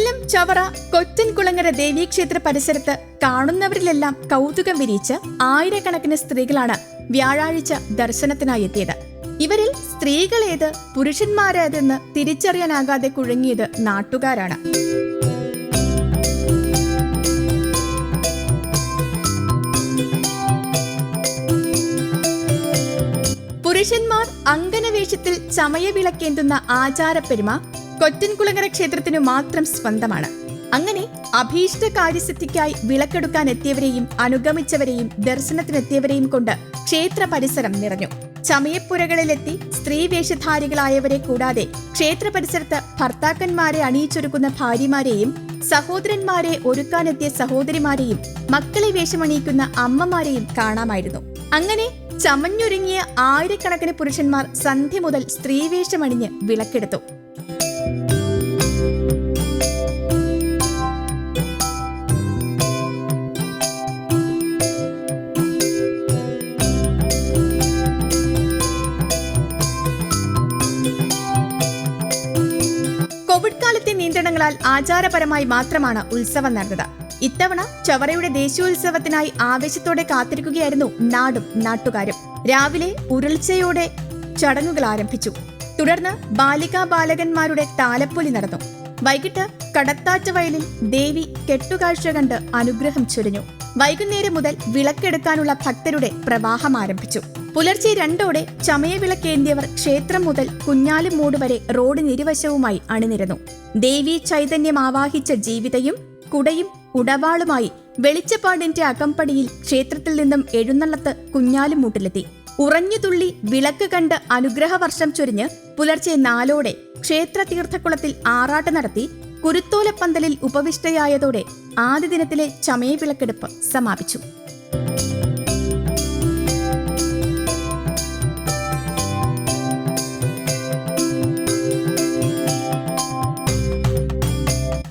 കൊല്ലം ചവറ കൊറ്റൻകുളങ്ങര ദേവീക്ഷേത്ര പരിസരത്ത് കാണുന്നവരിലെല്ലാം കൗതുകം വിരിയിച്ച് ആയിരക്കണക്കിന് സ്ത്രീകളാണ് വ്യാഴാഴ്ച ദർശനത്തിനായി എത്തിയത് ഇവരിൽ സ്ത്രീകളേത് പുരുഷന്മാരേതെന്ന് തിരിച്ചറിയാനാകാതെ കുഴങ്ങിയത് നാട്ടുകാരാണ്. പുരുഷന്മാർ അങ്കനവേഷത്തിൽ ചമയവിളക്കേന്തുന്ന ആചാരപ്പെരുമ കൊറ്റൻകുളങ്ങര ക്ഷേത്രത്തിനു മാത്രം സ്വന്തമാണ്. അങ്ങനെ അഭീഷ്ട കാര്യസിദ്ധിക്കായി വിളക്കെടുക്കാൻ എത്തിയവരെയും അനുഗമിച്ചവരെയും ദർശനത്തിനെത്തിയവരെയും കൊണ്ട് ക്ഷേത്ര പരിസരം നിറഞ്ഞു. ചമയപ്പുരകളിലെത്തി സ്ത്രീ വേഷധാരികളായവരെ കൂടാതെ ക്ഷേത്ര പരിസരത്ത് ഭർത്താക്കന്മാരെ അണിയിച്ചൊരുക്കുന്ന ഭാര്യമാരെയും സഹോദരന്മാരെ ഒരുക്കാനെത്തിയ സഹോദരിമാരെയും മക്കളെ വേഷമണിയിക്കുന്ന അമ്മമാരെയും കാണാമായിരുന്നു. അങ്ങനെ ചമഞ്ഞൊരുങ്ങിയ ആയിരക്കണക്കിന് പുരുഷന്മാർ സന്ധ്യ മുതൽ സ്ത്രീവേഷമണിഞ്ഞ് വിളക്കെടുത്തു. നിയന്ത്രണങ്ങളാൽ ആചാരപരമായി മാത്രമാണ് ഉത്സവം നടന്നത്. ഇത്തവണ ചവറയുടെ ദേശീയോത്സവത്തിനായി ആവേശത്തോടെ കാത്തിരിക്കുകയായിരുന്നു നാടും നാട്ടുകാരും. രാവിലെ ഉരുൾച്ചയോടെ ചടങ്ങുകൾ ആരംഭിച്ചു. തുടർന്ന് ബാലികാ ബാലകന്മാരുടെ താലപ്പൊലി നടന്നു. വൈകിട്ട് കടത്താറ്റ വയലിൽ ദേവി കെട്ടുകാഴ്ച കണ്ട് അനുഗ്രഹം ചൊരിഞ്ഞു. വൈകുന്നേരം മുതൽ വിളക്കെടുക്കാനുള്ള ഭക്തരുടെ പ്രവാഹം ആരംഭിച്ചു. പുലർച്ചെ രണ്ടോടെ ചമയവിളക്കേന്തിയവർ ക്ഷേത്രം മുതൽ കുഞ്ഞാലിമൂട് വരെ റോഡ് റോഡിനിരുവശവുമായി അണിനിരന്നു. ദേവീ ചൈതന്യം ആവാഹിച്ച ജീവിതയും കുടയും ഉടവാളുമായി വെളിച്ചപ്പാടിന്റെ അകമ്പടിയിൽ ക്ഷേത്രത്തിൽ നിന്നും എഴുന്നള്ളത്ത് കുഞ്ഞാലിമൂട്ടിലെത്തി. ഉറഞ്ഞുതുള്ളി വിളക്ക് കണ്ട് അനുഗ്രഹവർഷം ചൊരിഞ്ഞ് പുലർച്ചെ നാലോടെ ക്ഷേത്ര തീർത്ഥക്കുളത്തിൽ ആറാട്ട് നടത്തി കുരുത്തോലപ്പന്തലിൽ ഉപവിഷ്ടയായതോടെ ആദ്യ ദിനത്തിലെ ചമയവിളക്കെടുപ്പ് സമാപിച്ചു.